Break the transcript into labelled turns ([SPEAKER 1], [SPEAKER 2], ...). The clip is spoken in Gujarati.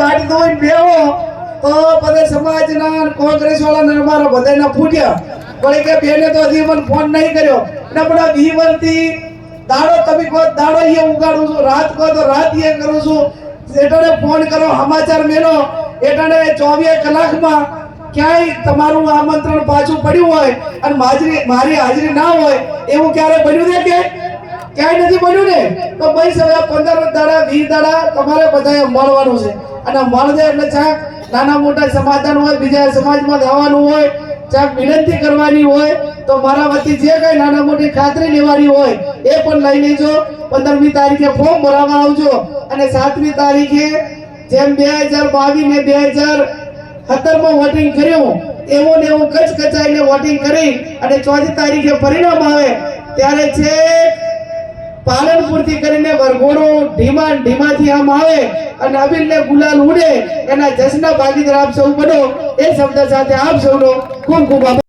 [SPEAKER 1] બાટી તો બેહો, તો બધા સમાજના કોંગ્રેસ વાળા અમારા બધાના ફૂટ્યા. પણ કે બેને તો હજી મને ફોન નહીં કર્યો. ને પણ વી દાડો તમે કહો, દાડો એ ઉગાડું છું, રાત કહો તો રાત એ કરું છું. એટાને ફોન કરો સમાચાર મેળો એટાને ચોવીસ કલાકમાં ક્યાંય તમારું આમંત્રણ પાછું પડ્યું હોય અને મારી હાજરી ના હોય, એવું ક્યારે બન્યું છે કે? ક્યાંય નથી બન્યું ને, તો ભાઈ હવે પંદર દાડા, વીસ દાડા તમારે બધાએ મળવાનું છે. અને મળજે એટલે ચાક નાના મોટા સમાધાન હોય, બીજા સમાજમાં જવાનું હોય, ચાક વિનંતી કરવાની હોય, તો મારા વતી જે કઈ નાના મોટી ખાતરી લેવાની હોય, એ પણ લઈ લેજો. પંદરમી તારીખે ફોર્મ ભરાવા આવજો. અને સાતમી તારીખે જેમ બે હજાર બાવીસ ને બે હજાર સત્તરમાં વોટિંગ કર્યું, એવું ને એવું કચ કચાઈને વોટિંગ કરી અને ચોથી તારીખે પરિણામ આવે, ત્યારે છે પાલનપુરથી કરીને વરઘોડો ઢીમા ઢીમાથી આમ આવે અને અબીલને ગુલાલ ઉડે. એના જશના ભાગીદાર આપ સૌ બનો. એ શબ્દ સાથે આપ સૌનો ખૂબ ખૂબ